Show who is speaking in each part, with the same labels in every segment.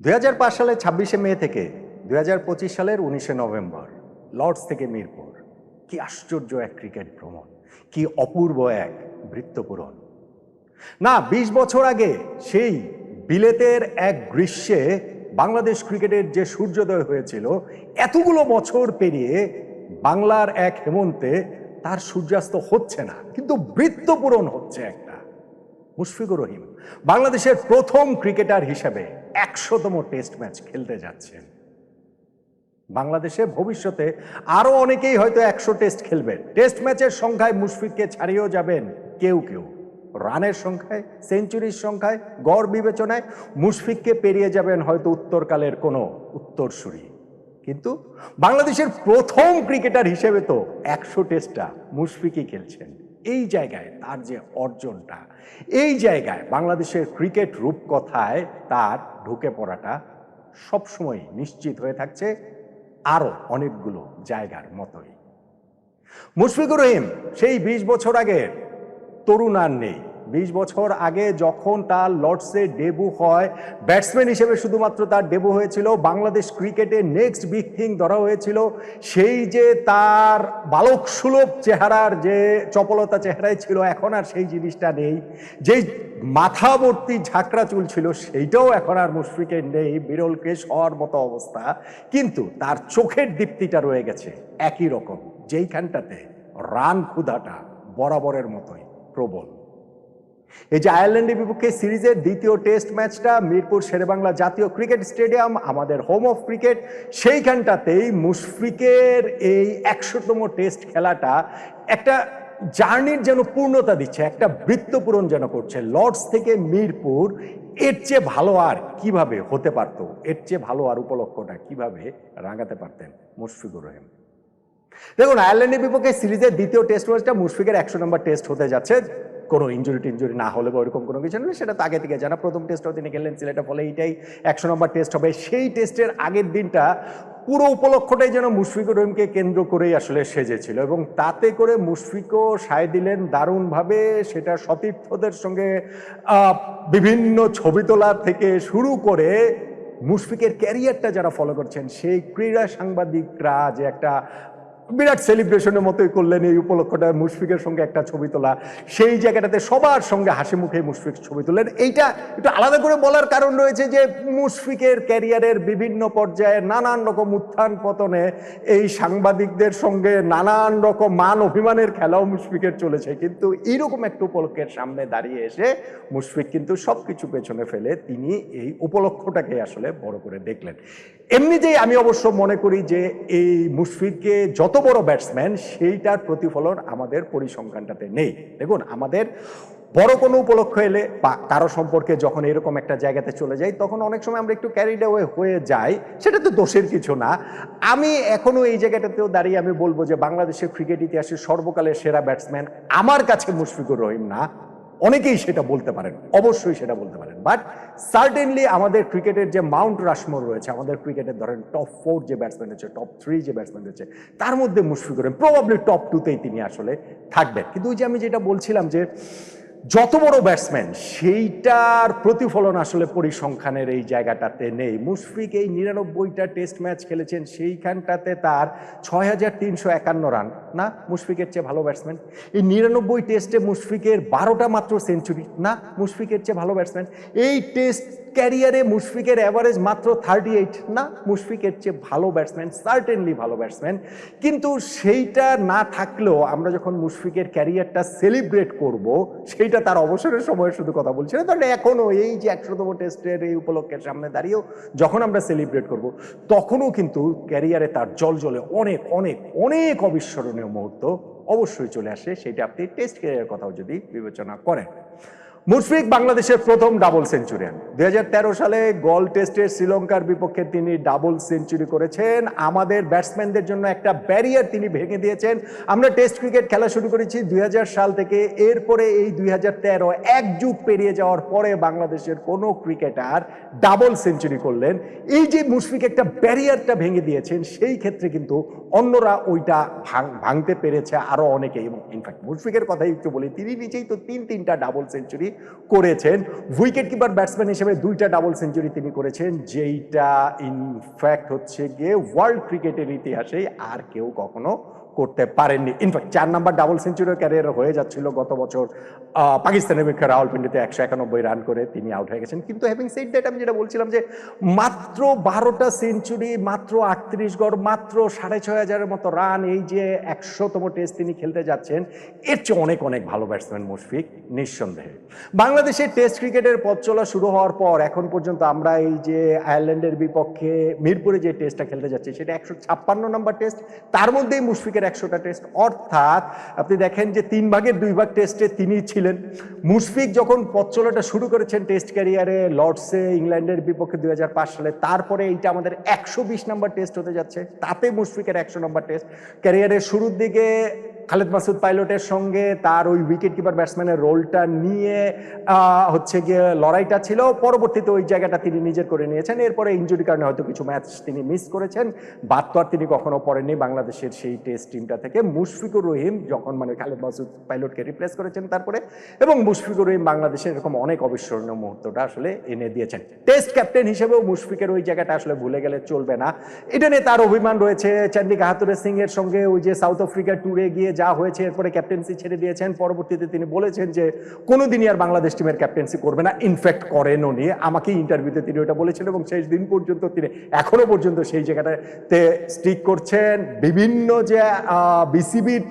Speaker 1: দুই সালের ছাব্বিশে মে থেকে দু হাজার পঁচিশ সালের উনিশে নভেম্বর, লর্ডস থেকে মিরপুর। কি আশ্চর্য এক ক্রিকেট ভ্রমণ, কি অপূর্ব এক বৃত্তপূরণ। না ২০ বছর আগে সেই বিলেতের এক গ্রীষ্মে বাংলাদেশ ক্রিকেটের যে সূর্যোদয় হয়েছিল, এতগুলো বছর পেরিয়ে বাংলার এক হেমন্তে তার সূর্যাস্ত হচ্ছে না, কিন্তু বৃত্তপূরণ হচ্ছে একটা মুশফিকুর রহিম বাংলাদেশের প্রথম ক্রিকেটার হিসেবে একশোতম টেস্ট ম্যাচ খেলতে যাচ্ছেন। বাংলাদেশে ভবিষ্যতে আরও অনেকেই হয়তো একশো টেস্ট খেলবেন টেস্ট ম্যাচের সংখ্যায় মুশফিককে ছাড়িয়েও যাবেন কেউ কেউ। রানের সংখ্যায়, সেঞ্চুরির সংখ্যায়, গড় বিবেচনায় মুশফিককে পেরিয়ে যাবেন হয়তো উত্তরকালের কোনো উত্তরসূরি। কিন্তু বাংলাদেশের প্রথম ক্রিকেটার হিসেবে তো একশো টেস্টটা মুশফিকই খেলছেন। এই জায়গায় তার যে অর্জনটা, এই জায়গায় বাংলাদেশের ক্রিকেট রূপকথায় তার ঢুকে পড়াটা সবসময় নিশ্চিত হয়ে থাকছে আরও অনেকগুলো জায়গার মতোই। মুশফিকুর রহিম, সেই বিশ বছর আগের তরুণ আর নেই। বিশ বছর আগে যখন তার লর্ডসে ডেবু হয়, ব্যাটসম্যান হিসেবে শুধুমাত্র তার ডেবু হয়েছিল, বাংলাদেশ ক্রিকেটে নেক্সট বিগ থিং ধরা হয়েছিল, সেই যে তার বালক সুলভ চেহারার যে চপলতা চেহারায় ছিল, এখন আর সেই জিনিসটা নেই। যেই মাথাবর্তী ঝাঁকড়া চুল ছিল, সেইটাও এখন আর মুশফিকের নেই, বিরল কেশ হওয়ার মতো অবস্থা। কিন্তু তার চোখের দীপ্তিটা রয়ে গেছে একই রকম, যেইখানটাতে রান ক্ষুধাটা বরাবরের মতোই প্রবল। এই যে আয়ারল্যান্ডের বিপক্ষে সিরিজের দ্বিতীয় টেস্ট ম্যাচটা মিরপুর শেরেবাংলা জাতীয় ক্রিকেট স্টেডিয়াম, আমাদের হোম অফ ক্রিকেট সেইখানটাতেই মুশফিকের এই একশোতম টেস্ট খেলাটা একটা জার্নির যেন পূর্ণতা দিচ্ছে, একটা বৃত্তপূরণ যেন করছে। লর্ডস থেকে মিরপুর, এর চেয়ে ভালো আর কীভাবে হতে পারতো? এর চেয়ে ভালো আর উপলক্ষটা কীভাবে রাঙাতে পারতেন মুশফিকুর রহিম? দেখুন, আয়ারল্যান্ডের বিপক্ষে সিরিজের দ্বিতীয় টেস্ট ম্যাচটা মুশফিকের একশো নম্বর টেস্ট হতে যাচ্ছে। কোনো ইঞ্জুরি টিঞ্জুরি না হলে বা ওরকম কোনো কিছু নেই সেটা তো আগে থেকে জানা। প্রথম টেস্টও তিনি খেললেন সিলেটের ফলে এইটাই একশো নম্বর টেস্ট হবে। সেই টেস্টের আগের দিনটা পুরো উপলক্ষটাই যেন মুশফিকুর রহিমকে কেন্দ্র করেই আসলে সেজেছিল এবং তাতে করে মুশফিকও সায় দিলেন দারুণভাবে। সেটা সতীর্থদের সঙ্গে বিভিন্ন ছবি তোলা থেকে শুরু করে মুশফিকের ক্যারিয়ারটা যারা ফলো করছেন, সেই ক্রীড়া সাংবাদিকরা যে একটা বিরাট সেলিব্রেশনের মতোই করলেন এই উপলক্ষটা মুশফিকের সঙ্গে একটা ছবি তোলা। সেই জায়গাটাতে সবার সঙ্গে হাসি মুখে মুশফিক ছবি তোলেন এইটা একটু আলাদা করে বলার কারণ রয়েছে যে মুশফিকের ক্যারিয়ারের বিভিন্ন পর্যায়ে নানান রকম উত্থান পতনে এই সাংবাদিকদের সঙ্গে নানান রকম মান অভিমানের খেলাও মুশফিকের চলেছে। কিন্তু এইরকম একটা উপলক্ষের সামনে দাঁড়িয়ে এসে মুশফিক কিন্তু সব কিছু পেছনে ফেলে তিনি এই উপলক্ষটাকে আসলে বড় করে দেখলেন। এমনিতেই আমি অবশ্য মনে করি যে এই মুশফিককে যত বড় ব্যাটসম্যান, সেইটার প্রতিফলন আমাদের পরিসংখ্যানটাতে নেই। দেখুন, আমাদের বড় কোনো উপলক্ষ এলে বা কারও সম্পর্কে যখন এরকম একটা জায়গাতে চলে যাই, তখন অনেক সময় আমরা একটু ক্যারিড অ্যাওয়ে হয়ে যাই। সেটা তো দোষের কিছু না। আমি এখনও এই জায়গাটাতেও দাঁড়িয়ে আমি বলব যে, বাংলাদেশের ক্রিকেট ইতিহাসের সর্বকালের সেরা ব্যাটসম্যান আমার কাছে মুশফিকুর রহিম না। অনেকেই সেটা বলতে পারেন, অবশ্যই সেটা বলতে পারেন। বাট সার্টেনলি আমাদের ক্রিকেটের যে মাউন্ট রাশমোর রয়েছে, আমাদের ক্রিকেটের ধরেন টপ ফোর যে ব্যাটসম্যান রয়েছে টপ থ্রি যে ব্যাটসম্যান রয়েছে, তার মধ্যে মুশফিকুর প্রবাবলি টপ টুতেই তিনি আসলে থাকবেন। কিন্তু ওই যে আমি যেটা বলছিলাম যে যত বড় ব্যাটসম্যান সেইটার প্রতিফলন আসলে পরিসংখ্যানের এই জায়গাটাতে নেই। মুশফিক এই নিরানব্বইটা টেস্ট ম্যাচ খেলেছেন, সেইখানটাতে তার ছয় হাজার তিনশো একান্ন রান না? মুশফিকের চেয়ে ভালো ব্যাটসম্যান এই নিরানব্বই টেস্টে মুশফিকের বারোটা মাত্র সেঞ্চুরি না? মুশফিকের চেয়ে ভালো ব্যাটসম্যান এই টেস্ট ক্যারিয়ারে মুশফিকের অ্যাভারেজ মাত্র থার্টি এইট না? মুশফিকের চেয়ে ভালো ব্যাটসম্যান সার্টেনলি ভালো ব্যাটসম্যান কিন্তু সেইটা না থাকলেও আমরা যখন মুশফিকের ক্যারিয়ারটা সেলিব্রেট করব, সেইটা তার অবসরের সময় শুধু কথা বলছি না তাহলে এখনও এই যে একশোতম টেস্টের এই উপলক্ষের সামনে দাঁড়িয়েও যখন আমরা সেলিব্রেট করব, তখনও কিন্তু ক্যারিয়ারে তার জল জলে অনেক অনেক অনেক অবিস্মরণীয় মুহূর্ত অবশ্যই চলে আসে। সেটা আপনি টেস্ট ক্যারিয়ারের কথাও যদি বিবেচনা করেন। মুশফিক বাংলাদেশের প্রথম ডাবল সেঞ্চুরিয়ান দুই হাজার তেরো সালে গল টেস্টে শ্রীলঙ্কার বিপক্ষে তিনি ডাবল সেঞ্চুরি করেছেন। আমাদের ব্যাটসম্যানদের জন্য একটা ব্যারিয়ার তিনি ভেঙে দিয়েছেন। আমরা টেস্ট ক্রিকেট খেলা শুরু করেছি দুই হাজার সাল থেকে। এরপরে এই দুই হাজার এক যুগ পেরিয়ে যাওয়ার পরে বাংলাদেশের কোনো ক্রিকেটার ডাবল সেঞ্চুরি করলেন। এই যে মুশফিক একটা ব্যারিয়ারটা ভেঙে দিয়েছেন, সেই ক্ষেত্রে কিন্তু অন্যরা ওইটা ভাঙ- ভাঙতে পেরেছে আরও অনেকে এবং ইনফ্যাক্ট মুশফিকের কথাই একটু বলি, তিনি নিজেই তো তিন তিনটা ডাবল সেঞ্চুরি করেছেন। উইকেট কিপার ব্যাটসম্যান হিসেবে দুইটা ডাবল সেঞ্চুরি তিনি করেছেন, যেইটা ইনফ্যাক্ট হচ্ছে গিয়ে ওয়ার্ল্ড ক্রিকেটের ইতিহাসে আর কেউ কখনো করতে পারেননি। ইনফ্যাক্ট চার নাম্বার ডাবল সেঞ্চুরির ক্যারিয়ার হয়ে যাচ্ছিল গত বছর পাকিস্তানের বিপক্ষে রাওয়ালপিন্ডিতে একশো একানব্বই রান করে তিনি আউট হয়ে গেছেন। কিন্তু হ্যাভিং সেট দ্যাট আমি যেটা বলছিলাম যে মাত্র বারোটা সেঞ্চুরি মাত্র আটত্রিশ গড়, মাত্র সাড়ে ছয় হাজারের মতো রান এই যে একশোতম টেস্ট তিনি খেলতে যাচ্ছেন, এর চেয়ে অনেক অনেক ভালো ব্যাটসম্যান মুশফিক, নিঃসন্দেহে। বাংলাদেশের টেস্ট ক্রিকেটের পথ চলা শুরু হওয়ার পর এখন পর্যন্ত আমরা এই যে আয়ারল্যান্ডের বিপক্ষে মিরপুরে যে টেস্টটা খেলতে যাচ্ছি, সেটা একশো ছাপ্পান্ন নম্বর টেস্ট তার মধ্যেই মুশফিকের একশোটা টেস্ট অর্থাৎ আপনি দেখেন যে তিন ভাগের দুই ভাগ টেস্টে তিনি ছিলেন। মুশফিক যখন পথ চলাটা শুরু করেছেন টেস্ট ক্যারিয়ারে লর্ডসে, ইংল্যান্ডের বিপক্ষে দুই হাজার পাঁচ সালে, তারপরে এইটা আমাদের একশো বিশ নম্বর টেস্ট হতে যাচ্ছে। তাতে মুশফিকের একশো নম্বর টেস্ট ক্যারিয়ারের শুরুর দিকে খালেদ মাসুদ পাইলটের সঙ্গে তার ওই উইকেট কিপার ব্যাটসম্যানের রোলটা নিয়ে হচ্ছে গিয়ে লড়াইটা ছিল। পরবর্তীতে ওই জায়গাটা তিনি নিজের করে নিয়েছেন। এরপরে ইঞ্জুরি কারণে হয়তো কিছু ম্যাচ তিনি মিস করেছেন। বাদ তো আর তিনি কখনো পড়েননি বাংলাদেশের সেই টেস্ট টিমটা থেকে। মুশফিকুর রহিম যখন মানে খালেদ মাসুদ পাইলটকে রিপ্লেস করেছেন তারপরে এবং মুশফিকুর রহিম বাংলাদেশের এরকম অনেক অবিস্মরণীয় মুহূর্তটা আসলে এনে দিয়েছেন। টেস্ট ক্যাপ্টেন হিসেবেও মুশফিকের ওই জায়গাটা আসলে ভুলে গেলে চলবে না। এটা নিয়ে তার অভিমান রয়েছে। চান্দিকা হাতুরে সিং এর সঙ্গে ওই যে সাউথ আফ্রিকা ট্যুরে গিয়ে যা হয়েছে, এরপরে ক্যাপ্টেন্সি ছেড়ে দিয়েছেন। পরবর্তীতে তিনি বলেছেন যে, কোনোদিনই আর বাংলাদেশ টিমের ক্যাপ্টেন্সি করবে না। ইনফ্যাক্ট করেনও নিয়ে আমাকে ইন্টারভিউতে তিনি ওটা বলেছেন এবং শেষ দিন পর্যন্ত তিনি এখনও পর্যন্ত সেই জায়গাটাতে স্টিক করছেন। বিভিন্ন যে বিসিবির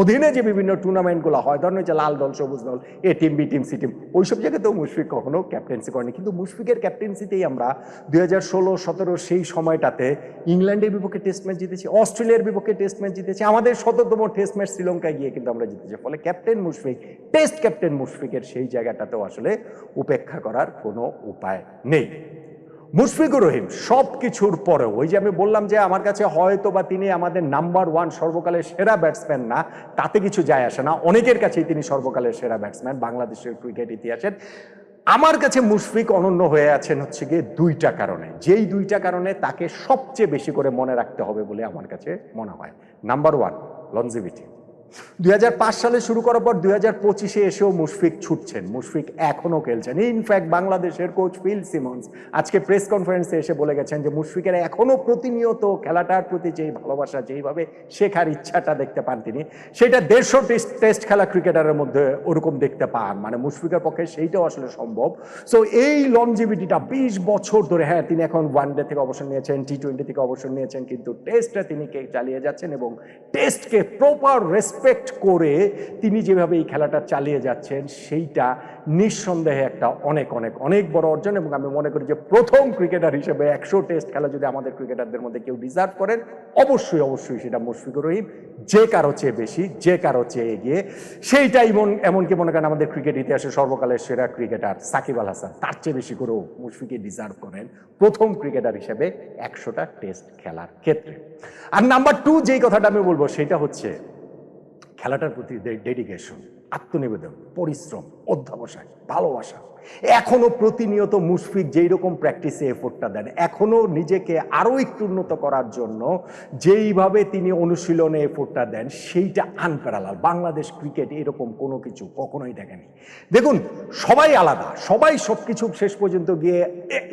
Speaker 1: অধীনে যে বিভিন্ন টুর্নামেন্টগুলো হয়, ধরেন যে লাল দল, সবুজ দল, A team B team C team ওইসব জায়গাতেও মুশফিক কখনো ক্যাপ্টেন্সি করেনি। কিন্তু মুশফিকের ক্যাপ্টেন্সিতেই আমরা দুই হাজার ষোলো, সতেরো সেই সময়টাতে ইংল্যান্ডের বিপক্ষে টেস্ট ম্যাচ জিতেছি, অস্ট্রেলিয়ার বিপক্ষে টেস্ট ম্যাচ জিতেছি, আমাদের শততম টেস্ট ম্যাচ শ্রীলঙ্কায় গিয়ে কিন্তু আমরা জিতেছি। ফলে ক্যাপ্টেন মুশফিক টেস্ট ক্যাপ্টেন মুশফিকের সেই জায়গাটাতেও আসলে উপেক্ষা করার কোনো উপায় নেই। মুশফিকুর রহিম সব কিছুর পরেও, ওই যে আমি বললাম যে আমার কাছে হয়তো বা তিনি আমাদের নাম্বার ওয়ান সর্বকালের সেরা ব্যাটসম্যান না, তাতে কিছু যায় আসে না। অনেকের কাছেই তিনি সর্বকালের সেরা ব্যাটসম্যান বাংলাদেশের ক্রিকেট ইতিহাসের। আমার কাছে মুশফিক অনন্য হয়ে আছেন হচ্ছে গিয়ে দুইটা কারণে। যেই দুইটা কারণে তাকে সবচেয়ে বেশি করে মনে রাখতে হবে বলে আমার কাছে মনে হয়। নাম্বার ওয়ান লনজিভিটি দুই হাজার পাঁচ সালে শুরু করার পর দুই হাজার পঁচিশে এসেও মুশফিক ছুটছেন। মুশফিক এখনও খেলছেন। ইনফ্যাক্ট বাংলাদেশের কোচ ফিল সিমন্স আজকে প্রেস কনফারেন্সে এসে বলে গেছেন যে, মুশফিকের এখনও প্রতিনিয়ত খেলাটার প্রতি যেই ভালোবাসা, যেইভাবে শেখার ইচ্ছাটা দেখতে পান তিনি, সেটা দেড়শো টেস্ট খেলা ক্রিকেটারের মধ্যে ওরকম দেখতে পান। মানে মুশফিকের পক্ষে সেইটাও আসলে সম্ভব। সো এই লংজিভিটিটা বিশ বছর ধরে হ্যাঁ তিনি এখন ওয়ান ডে থেকে অবসর নিয়েছেন টি টোয়েন্টি থেকে অবসর নিয়েছেন, কিন্তু টেস্টটা তিনি কে চালিয়ে যাচ্ছেন এবং টেস্টকে প্রপার রেসপেক্ট করে তিনি যেভাবে এই খেলাটা চালিয়ে যাচ্ছেন, সেইটা নিঃসন্দেহে একটা অনেক অনেক অনেক বড় অর্জন এবং আমি মনে করি যে প্রথম ক্রিকেটার হিসেবে একশো টেস্ট খেলা যদি আমাদের ক্রিকেটারদের মধ্যে কেউ ডিজার্ভ করেন, অবশ্যই অবশ্যই সেটা মুশফিকুর রহিম, যে কারও চেয়ে বেশি, যে কারও চেয়ে এগিয়ে। সেইটাই এমন এমনকি মনে করেন আমাদের ক্রিকেট ইতিহাসে সর্বকালের সেরা ক্রিকেটার সাকিব আল হাসান, তার চেয়ে বেশি করেও মুশফিকে ডিজার্ভ করেন প্রথম ক্রিকেটার হিসেবে একশোটা টেস্ট খেলার ক্ষেত্রে। আর নাম্বার টু যেই কথাটা আমি বলব, সেটা হচ্ছে খেলাটার প্রতি ডেডিকেশন আত্মনিবেদন, পরিশ্রম, অধ্যাবসায়, ভালোবাসা। এখনও প্রতিনিয়ত মুশফিক যেই রকম প্র্যাকটিসে এফোর্টটা দেন, এখনও নিজেকে আরও একটু উন্নত করার জন্য যেইভাবে তিনি অনুশীলনে এফোর্টটা দেন, সেইটা আনপ্যারালাল বাংলাদেশ ক্রিকেট এরকম কোনো কিছু কখনোই দেখেনি। দেখুন, সবাই আলাদা, সবাই সব কিছু শেষ পর্যন্ত গিয়ে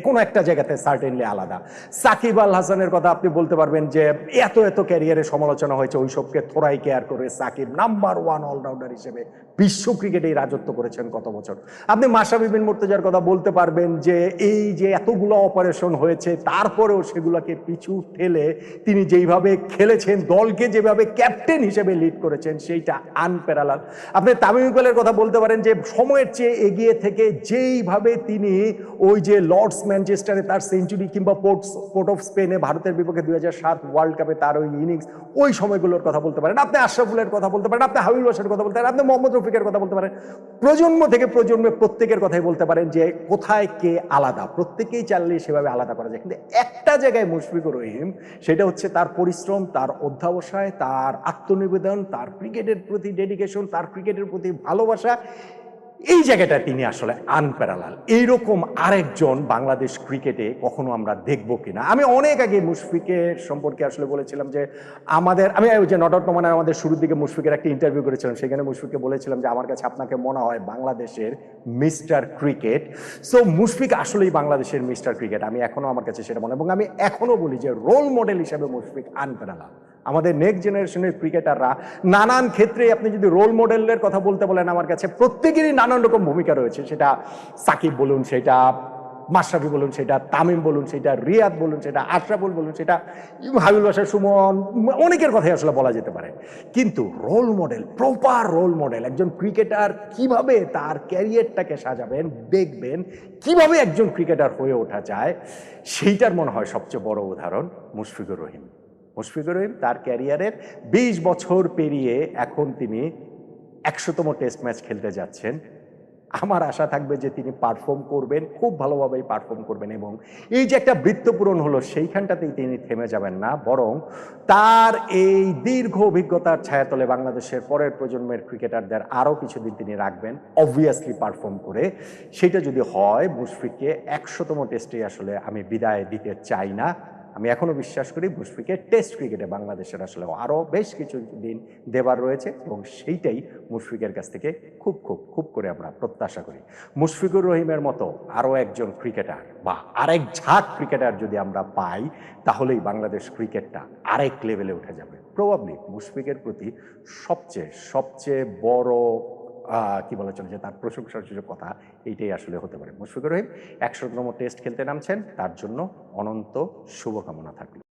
Speaker 1: কোনো একটা জায়গাতে সার্টেনলি আলাদা। সাকিব আল হাসানের কথা আপনি বলতে পারবেন যে, এত এত ক্যারিয়ারে সমালোচনা হয়েছে, ওইসবকে থোড়াই কেয়ার করে সাকিব নাম্বার ওয়ান অলরাউন্ডার হিসেবে বিশ্ব ক্রিকেটেই রাজত্ব করেছেন কত বছর? আপনি মাসাবি বিন মুর্তজার কথা বলতে পারবেন যে, এই যে এতগুলো অপারেশন হয়েছে, তারপরেও সেগুলোকে পিছু ঠেলে তিনি যেইভাবে খেলেছেন, দলকে যেভাবে ক্যাপ্টেন হিসেবে লিড করেছেন, সেইটা আনপ্যারালাল আপনি তামিম ইকবালের কথা বলতে পারেন যে, সময়ের চেয়ে এগিয়ে থেকে যেইভাবে তিনি ওই যে লর্ডস ম্যানচেস্টারে তার সেঞ্চুরি কিংবা পোর্টস, পোর্ট অফ স্পেনে ভারতের বিপক্ষে দুই সাত ওয়ার্ল্ড কাপে তার ওই ইনিংস ওই সময়গুলোর কথা বলতে পারেন। আপনি আশরাফুলের কথা বলতে পারেন, আপনি হাবিল বাসার কথা বলতে পারেন, আপনি মোহাম্মদ রফিকের কথা বলতে পারেন। প্রজন্ম থেকে প্রজন্মে প্রত্যেকের কথাই বলতে পারেন যে, কোথায় কে আলাদা? প্রত্যেকেই চাললে সেভাবে আলাদা করা যায়। কিন্তু একটা জায়গায় মুশফিকুর রহিম, সেটা হচ্ছে তার পরিশ্রম, তার অধ্যাবসায়, তার আত্মনিবেদন, তার ক্রিকেটের প্রতি ডেডিকেশন তার ক্রিকেটের প্রতি ভালোবাসা। এই জায়গাটা তিনি আসলে আনপ্যারালাল এইরকম আরেকজন বাংলাদেশ ক্রিকেটে কখনো আমরা দেখব কিনা? আমি অনেক আগে মুশফিকের সম্পর্কে আসলে বলেছিলাম যে আমাদের, আমি ওই যে নট মানে আমাদের শুরুর দিকে মুশফিকের একটা ইন্টারভিউ করেছিলাম, সেখানে মুশফিককে বলেছিলাম যে আমার কাছে আপনাকে মনে হয় বাংলাদেশের মিস্টার ক্রিকেট সো মুশফিক আসলেই বাংলাদেশের মিস্টার ক্রিকেট আমি এখনও আমার কাছে সেটা মনে এবং আমি এখনও বলি যে রোল মডেল হিসেবে মুশফিক আনপ্যারালাল আমাদের নেক্সট জেনারেশনের ক্রিকেটাররা নানান ক্ষেত্রে আপনি যদি রোল মডেলের কথা বলতে বলেন আমার কাছে, প্রত্যেকেরই নানান রকম ভূমিকা রয়েছে। সেটা সাকিব বলুন, সেটা মাশরাফি বলুন, সেটা তামিম বলুন, সেটা রিয়াদ বলুন, সেটা আশরাফুল বলুন, সেটা হাবিবুল বাসার সুমন, অনেকের কথাই আসলে বলা যেতে পারে। কিন্তু role model proper role model একজন ক্রিকেটার কীভাবে তার ক্যারিয়ারটাকে সাজাবেন, দেখবেন, কীভাবে একজন ক্রিকেটার হয়ে ওঠা যায়, সেইটার মনে হয় সবচেয়ে বড় উদাহরণ মুশফিকুর রহিম। মুশফিকুর রহিম তার ক্যারিয়ারের বিশ বছর পেরিয়ে এখন তিনি একশোতম টেস্ট ম্যাচ খেলতে যাচ্ছেন। আমার আশা থাকবে যে তিনি পারফর্ম করবেন, খুব ভালোভাবেই পারফর্ম করবেন এবং এই যে একটা বৃত্ত পূরণ হলো, সেইখানটাতেই তিনি থেমে যাবেন না। বরং তার এই দীর্ঘ অভিজ্ঞতার ছায়াতলে বাংলাদেশের পরের প্রজন্মের ক্রিকেটারদের আরও কিছুদিন তিনি রাখবেন অবভিয়াসলি পারফর্ম করে। সেটা যদি হয়, মুশফিককে একশোতম টেস্টে আসলে আমি বিদায় দিতে চাই না। আমি এখনও বিশ্বাস করি মুশফিকের টেস্ট ক্রিকেটে বাংলাদেশের আসলে আরও বেশ কিছু দিন দেবার রয়েছে এবং সেইটাই মুশফিকের কাছ থেকে খুব খুব খুব করে আমরা প্রত্যাশা করি। মুশফিকুর রহিমের মতো আরও একজন ক্রিকেটার বা আরেক ঝাঁক ক্রিকেটার যদি আমরা পাই, তাহলেই বাংলাদেশ ক্রিকেটটা আরেক লেভেলে উঠে যাবে। প্রবাবলি মুশফিকের প্রতি সবচেয়ে সবচেয়ে বড় কি বলা চলেছে তার প্রশংসার সুযোগ কথা, এইটাই আসলে হতে পারে। মুশফিকুর রহিম একশোতম টেস্ট খেলতে নামছেন, তার জন্য অনন্ত শুভকামনা থাকবে